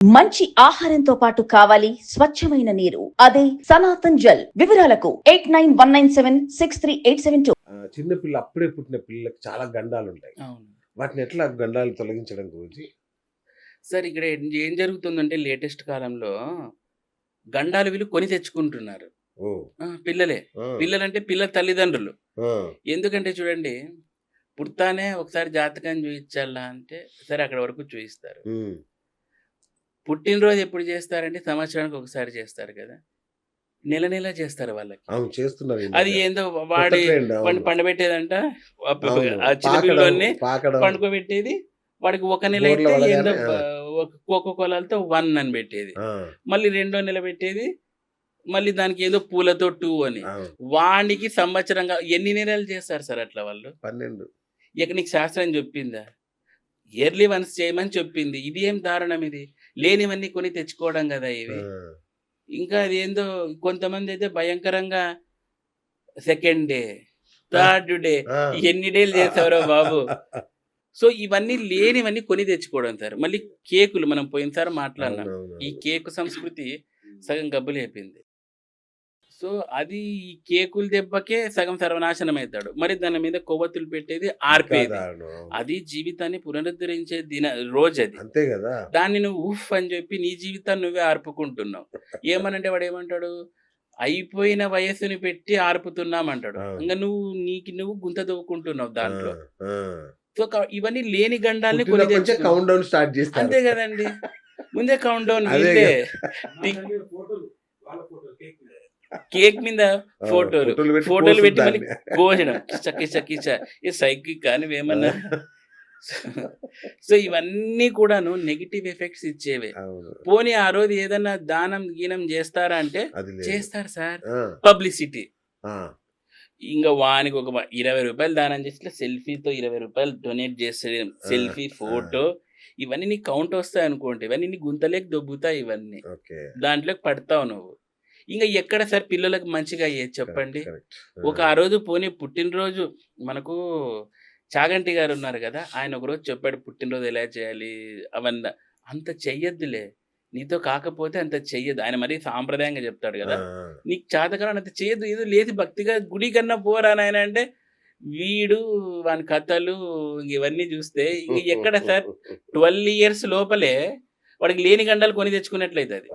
మంచి ఆహారంతో పాటు కావాలి స్వచ్ఛమైన నీరు. అదే సనాతన్ జల్ వివరాలకు eight nine one nine seven six three eight seven two. చిన్న పిల్ల అప్పుడే పుట్టిన పిల్లలకు చాలా గండాలు ఉంటాయి అవును. వాటిని ఎట్లా గండాలు తొలగించడం గురించి? సార్ ఇక్కడ ఏం- జరుగుతుందంటే లేటెస్ట్ కాలంలో గండాలు వీళ్ళు కొని తెచ్చుకుంటున్నారు. పిల్లలే. పిల్లలంటే పిల్లల తల్లిదండ్రులు. ఎందుకంటే చూడండి పుడతానే ఒకసారి జాతకం చూపించాలా అంటే సరే అక్కడ వరకు చూపిస్తారు పుట్టినరోజు ఎప్పుడు చేస్తారంటే సంవత్సరానికి ఒకసారి చేస్తారు కదా. నెల నెల చేస్తారు వాళ్ళకి. అవును చేస్తున్నారు అది. ఏందో వాడి పండబెట్టేదంట. పండుకోబెట్టేది. వాడికి ఒక నెల అయితే ఏందో కోకో కోలాలతో వన్ అని పెట్టేది. మళ్ళీ రెండో నెల పెట్టేది. మళ్ళీ దానికి ఏదో పూలతో టూ అని. వానికి సంవత్సరంగా ఎన్ని నెలలు చేస్తారు సార్ అట్లా వాళ్ళు? పన్నెండు. ఇక నీకు శాస్త్రం చెప్పిందా? ఇయర్లీ వన్స్ చేయమని చెప్పింది. ఇది ఏం దారుణం ఇది? లేనివన్నీ కొని తెచ్చుకోవడం కదా ఇవి. ఇంకా అది ఏందో కొంతమంది అయితే భయంకరంగా సెకండ్ డే థర్డ్ డే. ఎన్ని డేలు చేసావరో బాబు. సో ఇవన్నీ లేనివన్నీ కొని తెచ్చుకోవడం సార్. మళ్ళీ కేకులు మనం పోయినసారి మాట్లాడినాం. ఈ కేకు సంస్కృతి సగం గబ్బులు అయిపోయింది. సో అది ఈ కేకుల దెబ్బకే సగం సర్వనాశనం అవుతాడు మరి దాని మీద కొవ్వొత్తులు పెట్టేది ఆర్పేది. అది. జీవితాన్ని పునరుద్ధరించే దిన రోజు అది అంతే కదా. దాన్ని నువ్వు ఉఫ్ అని చెప్పి నీ జీవితాన్ని నువ్వే ఆర్పుకుంటున్నావు. ఏమనంటే వాడు ఏమంటాడు? అయిపోయిన వయస్సుని పెట్టి ఆర్పుతున్నామంటాడు. ఇంకా నువ్వు నీకు నువ్వు గుంత దవ్వుకుంటున్నావు దాంట్లో. సో ఇవన్నీ లేని గండాల్ని నుంచే తెచ్చుకున్నావు. కౌంట్ డౌన్ స్టార్ట్ చేస్తారు. అంతే కదండి. ముందే కౌంట్ డౌన్. కేక్ మీద ఫోటోలు. ఫోటోలు పెట్టి మళ్ళీ కిచ కిచ ఈ సైకిక్ కానీ ఏమన్నా. సో ఇవన్నీ కూడాను నెగిటివ్ ఎఫెక్ట్స్ ఇచ్చేవే. పోనీ ఆ రోజు ఏదన్నా దానం గీనం చేస్తారా అంటే. చేస్తారు సార్. పబ్లిసిటీ. ఇంకా వానికి ఒక ఇరవై రూపాయలు దానం చేసి సెల్ఫీతో ఇరవై రూపాయలు డొనేట్ చేస్తే సెల్ఫీ ఫోటో ఇవన్నీ నీకు కౌంట్ వస్తాయి అనుకోండి. ఇవన్నీ నీ గుంతలేకి దొబ్బుతాయి ఇవన్నీ. దాంట్లోకి పడతావు నువ్వు. ఇంకా ఎక్కడ సార్ పిల్లలకు మంచిగా అయ్యేది చెప్పండి. ఒక ఆ. రోజు పోనీ పుట్టినరోజు మనకు చాగంటి గారు ఉన్నారు కదా ఆయన ఒకరోజు చెప్పాడు పుట్టినరోజు ఎలా చేయాలి అవన్నీ అంత చెయ్యొద్దులే నీతో కాకపోతే అంత చెయ్యదు ఆయన మరీ సాంప్రదాయంగా చెప్తాడు కదా నీకు చేతకాలం అంత చేయదు ఏదో లేచి భక్తిగా గుడి కన్నా పోరా నాయన అంటే వీడు వాని కథలు ఇవన్నీ చూస్తే ఇంక ఎక్కడ సార్ ట్వెల్వ్ ఇయర్స్ లోపలే వాడికి లేని గండాలు కొని తెచ్చుకున్నట్లయితే అది.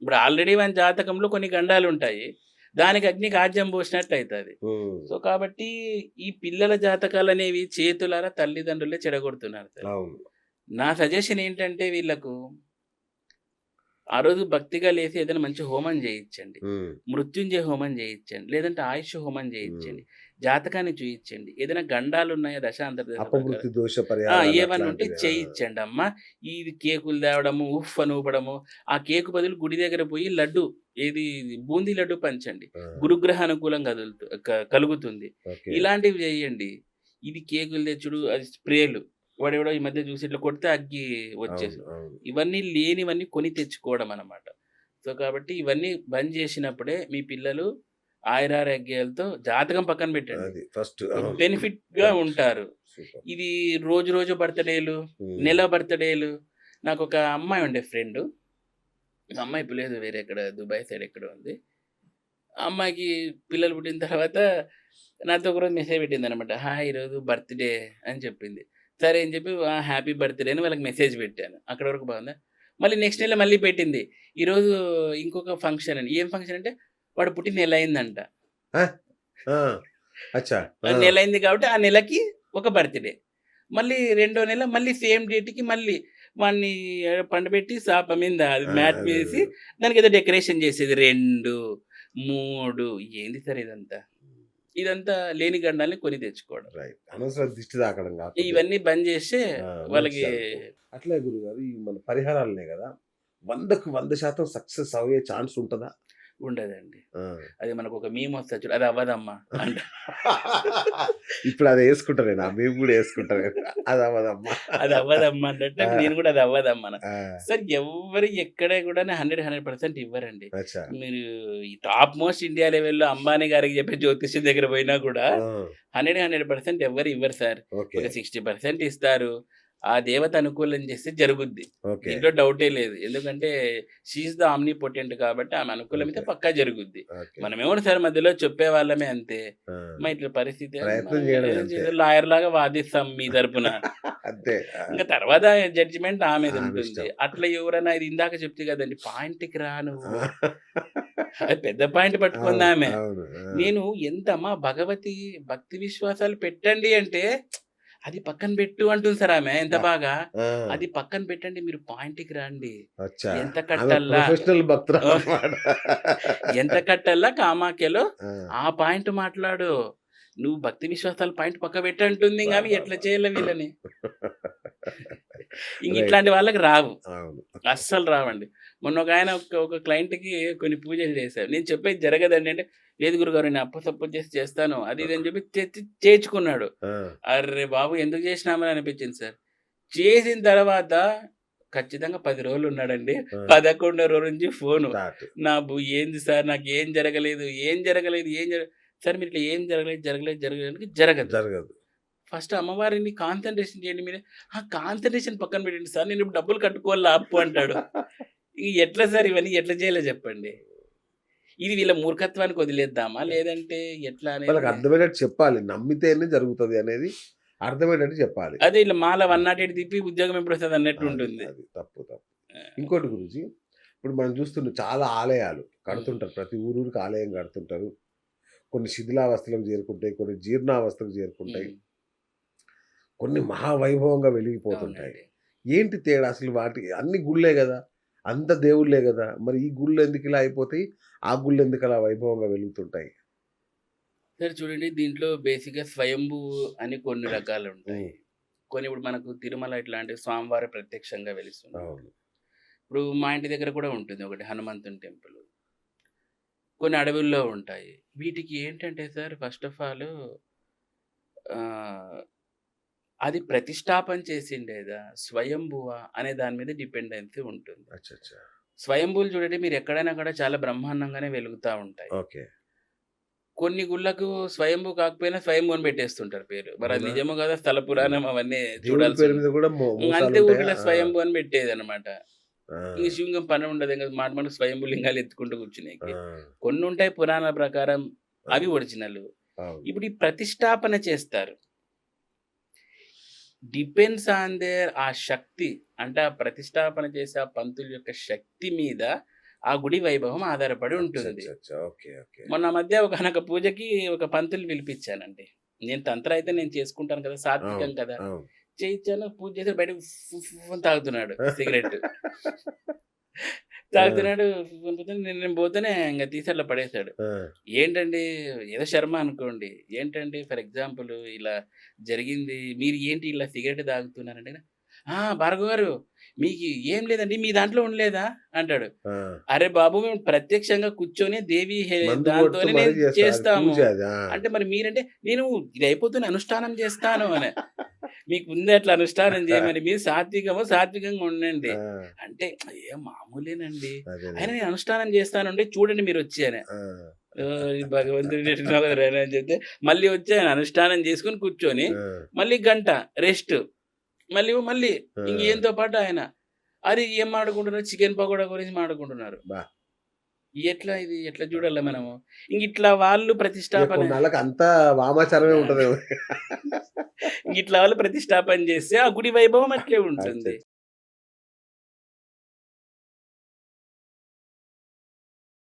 ఇప్పుడు ఆల్రెడీ వాని జాతకంలో కొన్ని గండాలు ఉంటాయి. దానికి అగ్నికి ఆజ్యం పోసినట్టు అవుతుంది సో కాబట్టి ఈ పిల్లల జాతకాలు అనేవి చేతులారా తల్లిదండ్రులే చెడగొడుతున్నారు నా సజెషన్ ఏంటంటే వీళ్ళకు ఆ రోజు భక్తిగా లేసి ఏదైనా మంచి హోమం చేయించండి. మృత్యుంజయ హోమం చేయించండి. లేదంటే ఆయుష్ హోమం చేయించండి. జాతకాన్ని చూయించండి. ఏదైనా గండాలు? ఉన్నాయా పరిహారం ఏమన్నా ఉంటే. చేయించండి అమ్మ. ఇది కేకులు తేవడము ఉఫ్ అని ఊపడము. ఆ కేకు బదులు గుడి దగ్గర పోయి లడ్డు ఏది బూందీ లడ్డు పంచండి. గురుగ్రహ అనుకూలం కదులుతు కలుగుతుంది. ఇలాంటివి చేయండి. ఇది కేకులు తెచ్చుడు అది స్ప్రేలు. వాడెవడో ఈ మధ్య చూసి ఇట్లా కొడితే అగ్గి వచ్చేసి. ఇవన్నీ లేనివన్నీ కొని తెచ్చుకోవడం అన్నమాట సో కాబట్టి ఇవన్నీ బంద్ చేసినప్పుడే మీ పిల్లలు ఆయురారోగ్యాలతో జాతకం పక్కన పెట్టండి. ఫస్ట్ బెనిఫిట్గా ఉంటారు. ఇది రోజు రోజు బర్త్డేలు నెల బర్త్డేలు. నాకు ఒక అమ్మాయి ఉండే ఫ్రెండ్. అమ్మాయి ఇప్పుడు లేదు వేరే ఎక్కడ దుబాయ్ సైడ్ ఎక్కడ ఉంది. అమ్మాయికి పిల్లలు పుట్టిన తర్వాత నాతో ఒకరోజు మెసేజ్ పెట్టింది అనమాట హాయ్ ఈరోజు బర్త్డే అని చెప్పింది. సరే అని చెప్పి హ్యాపీ బర్త్డే అని వాళ్ళకి మెసేజ్ పెట్టాను. అక్కడ వరకు బాగుందా? మళ్ళీ నెక్స్ట్ నెల మళ్ళీ పెట్టింది. ఈరోజు ఇంకొక ఫంక్షన్ అని. ఏం ఫంక్షన్ అంటే వాడు పుట్టిన నెల అయిందంట. నెల అయింది కాబట్టి ఆ నెలకి ఒక బర్త్డే. మళ్ళీ రెండో నెల మళ్ళీ సేమ్ డేట్కి మళ్ళీ వాడిని పండబెట్టి సాప మీద అది మ్యాట్ వేసి దానికి ఏదో డెకరేషన్ చేసేది. రెండు మూడు ఏంది సార్ ఇదంతా? ఇదంతా లేని గండాల్ని కొని తెచ్చుకోవడం. రైట్. అనవసరం దిష్టి తాకడం కాకుండా ఇవన్నీ బంద్ చేస్తే వాళ్ళకి అట్లే గురుగారు ఈ మన పరిహారాలనే కదా. వందకు వంద శాతం సక్సెస్ అయ్యే ఛాన్స్ ఉంటుందా? ఉండదండి. అది మనకు ఒక మీమ్ వస్తా చూడు అది అవ్వదమ్మా అంట. ఇప్పుడు అది వేసుకుంటా నేను ఆ మేము కూడా వేసుకుంటా అది అవ్వదమ్మా. అది అవ్వదమ్మా అంటే. నేను కూడా అది అవ్వదమ్మా సార్ ఎవరు ఎక్కడ కూడా హండ్రెడ్ హండ్రెడ్ పర్సెంట్ ఇవ్వరండి. మీరు ఈ టాప్ మోస్ట్ ఇండియా లెవెల్లో అంబానీ గారికి చెప్పే జ్యోతిష్యం దగ్గర పోయినా కూడా హండ్రెడ్ హండ్రెడ్ పర్సెంట్ ఎవరు ఇవ్వరు సార్. ఒక సిక్స్టీ పర్సెంట్ ఇస్తారు. ఆ దేవత అనుకూలం చేస్తే జరుగుద్ది. దీంట్లో డౌటే లేదు. ఎందుకంటే షీఈ్ ద ఆమ్ని పొటెంట్ కాబట్టి ఆమె అనుకూలమైతే Okay. పక్కా జరుగుద్ది. మనం ఏమో సార్ మధ్యలో చెప్పే వాళ్ళమే అంతే మా ఇట్లా పరిస్థితి. లాయర్ లాగా వాదిస్తాం మీ తరపున. ఇంకా తర్వాత జడ్జిమెంట్ ఆమె ఉంటుంది. అట్లా ఎవరైనా ఇది ఇందాక చెప్తే కదండి పాయింట్కి రా నువ్వు. పెద్ద పాయింట్ పట్టుకుంది ఆమె. అవును ఆ, నేను ఎంత మా భగవతి భక్తి విశ్వాసాలు పెట్టండి అంటే అది పక్కన పెట్టు అంటుంది సార్ ఆమె ఎంత బాగా అది పక్కన పెట్టండి మీరు పాయింట్కి రండి ఎంత కట్టాలా? ప్రొఫెషనల్ భక్తులు ఆ. అన్నమాట. ఎంత కట్టల్లా కామాఖ్యలో ఆ, పాయింట్ మాట్లాడు నువ్వు భక్తి విశ్వాసాల పాయింట్ పక్క పెట్టంటుంది ఇంకా ఆమె ఎట్లా చేయాలి వీళ్ళని. ఇట్లాంటి వాళ్ళకి రావు. అస్సలు రావండి. మొన్న ఒక ఆయన ఒక ఒక క్లయింట్కి కొన్ని పూజలు చేశారు. నేను చెప్పేది జరగదండి అంటే లేదు గురుగారు నేను అప్పు సప్పు చేసి చేస్తాను. అది ఇది అని చెప్పి చేర్చుకున్నాడు. ఆ, అర్రే బాబు ఎందుకు చేసినామని అనిపించింది సార్? చేసిన తర్వాత ఖచ్చితంగా పది రోజులు ఉన్నాడండి. పదకొండో రోజు నుంచి ఫోను. నా బు ఏంది సార్? నాకు ఏం జరగలేదు ఏం జరగలేదు ఏం జరగ సార్ మీరు ఇట్లా ఏం జరగలేదు జరగలేదు జరగలేదు జరగదు. జరగదు. ఫస్ట్ అమ్మవారిని కాన్సన్ట్రేషన్ చేయండి మీరు. ఆ కాన్సన్ట్రేషన్ పక్కన పెట్టండి. సార్ నేను ఇప్పుడు డబ్బులు కట్టుకోవాలి? అప్పు అంటాడు. ఇంక ఎట్లా సార్ ఇవన్నీ ఎట్లా చేయాలో చెప్పండి. ఇది వీళ్ళ మూర్ఖత్వానికి వదిలేద్దామా? లేదంటే ఎట్లా వాళ్ళకి అనేది అర్థమయ్యేటట్టు చెప్పాలి. నమ్మితేనే జరుగుతుంది అనేది అర్థమయ్యేటట్టు చెప్పాలి. అదే ఇలా మాల వన్ నాట్ ఎయిట్ తిప్పి ఉద్యోగం ఎప్పుడు వస్తుంది అన్నట్టు ఉంటుంది. అది తప్పు తప్పు. ఇంకోటి గురించి ఇప్పుడు మనం చూస్తున్న చాలా ఆలయాలు కడుతుంటారు. ప్రతి ఊరూరికి ఆలయం కడుతుంటారు. కొన్ని శిథిలావస్థలకు చేరుకుంటాయి కొన్ని జీర్ణావస్థకు చేరుకుంటాయి. కొన్ని మహావైభవంగా వెలిగిపోతుంటాయి. ఏంటి తేడా? అసలు వాటి అన్ని గుళ్ళే కదా? అంత దేవుళ్ళే కదా? మరి ఈ గుళ్ళు ఎందుకు ఇలా అయిపోతాయి? ఆ గుళ్ళు ఎందుకు అలా వైభవంగా వెలుగుతుంటాయి? సరే చూడండి. దీంట్లో బేసిక్గా స్వయంభూ అని కొన్ని రకాలు ఉంటాయి కొన్ని ఇప్పుడు మనకు తిరుమల ఇట్లాంటి స్వామివారి ప్రత్యక్షంగా వెలుస్తుంది. ఇప్పుడు మా ఇంటి దగ్గర కూడా ఉంటుంది ఒకటి హనుమంతుని టెంపుల్. కొన్ని అడవుల్లో ఉంటాయి. వీటికి ఏంటంటే సార్ ఫస్ట్ ఆఫ్ ఆల్ అది ప్రతిష్టాపన చేసిండేదా? స్వయంభువ? అనే దాని మీద డిపెండెన్సీ ఉంటుంది. అచ్చా అచ్చా స్వయంభూలు చూడండి మీరు ఎక్కడైనా కూడా చాలా బ్రహ్మాండంగానే వెలుగుతూ ఉంటాయి. కొన్ని గుళ్ళకు స్వయంభూ కాకపోయినా స్వయంభూని పెట్టేస్తుంటారు పేరు. మరి అది? నిజమో కదా స్థల పురాణం అవన్నీ చూడాల్సి అంతే? ఊరిలో స్వయంభూ అని పెట్టేది అనమాట ఇంక శివంగం పని ఉండదు ఇంకా మాట మాట స్వయంభూ లింగాలు ఎత్తుకుంటూ కూర్చునే కొన్ని ఉంటాయి పురాణ ప్రకారం అవి ఒరిజినల్. ఇప్పుడు ఈ ప్రతిష్టాపన చేస్తారు. డిపెండ్స్ ఆన్ దేర్ ఆ శక్తి. అంటే ఆ ప్రతిష్టాపన చేసే ఆ పంతుల యొక్క శక్తి మీద ఆ గుడి వైభవం ఆధారపడి ఉంటుంది. మొన్న మధ్య ఒక కనుక పూజకి ఒక పంతులు పిలిపించానండి. నేను తంత్ర అయితే నేను చేసుకుంటాను కదా సాత్వికం కదా. చేయించాను పూజ చేసి బయట తాగుతున్నాడు సిగరెట్. తాగుతున్నాడు నేను పోతేనే ఇంకా తీసి అట్లా పడేశాడు ఏంటండి ఏదో శర్మ అనుకోండి ఏంటండి ఫర్ ఎగ్జాంపుల్ ఇలా జరిగింది మీరు ఏంటి ఇలా సిగరెట్ తాగుతున్నారంటే ఆ భార్గవ్ గారు మీకు ఏం లేదండి మీ దాంట్లో ఉండలేదా? అంటాడు. అరే బాబు మేము ప్రత్యక్షంగా కూర్చొని దేవి దాంతోనే చేస్తాము. అంటే మరి మీరంటే నేను ఇది అయిపోతున్న అనుష్ఠానం చేస్తాను అని. మీకు ఉంది అట్లా అనుష్ఠానం చేయమని మీరు సాత్వికము సాత్వికంగా ఉండండి. అంటే ఏ మామూలేనండి. అయినా నేను అనుష్ఠానం చేస్తానండి చూడండి మీరు వచ్చి అని. ఆ, "ఓ, ఈ భగవంతుడు రా" అని చెప్తే మళ్ళీ వచ్చి ఆయన అనుష్ఠానం చేసుకుని కూర్చొని మళ్ళీ గంట రెస్ట్. మళ్ళీ మళ్ళీ. ఇంకేంతో పాటు ఆయన. అది ఏం మాడుకుంటున్నారు? చికెన్ పకోడా గురించి మాడుకుంటున్నారు. బా. ఎట్లా ఇది? ఎట్లా చూడాలి మనము? ఇంక ఇట్లా వాళ్ళు ప్రతిష్టాపన కొన్నాళ్ళకి అంతా వామాచారమే ఉంటది ఇట్లా వాళ్ళు ప్రతిష్టాపన చేస్తే ఆ గుడి వైభవం అట్లే ఉంటుంది.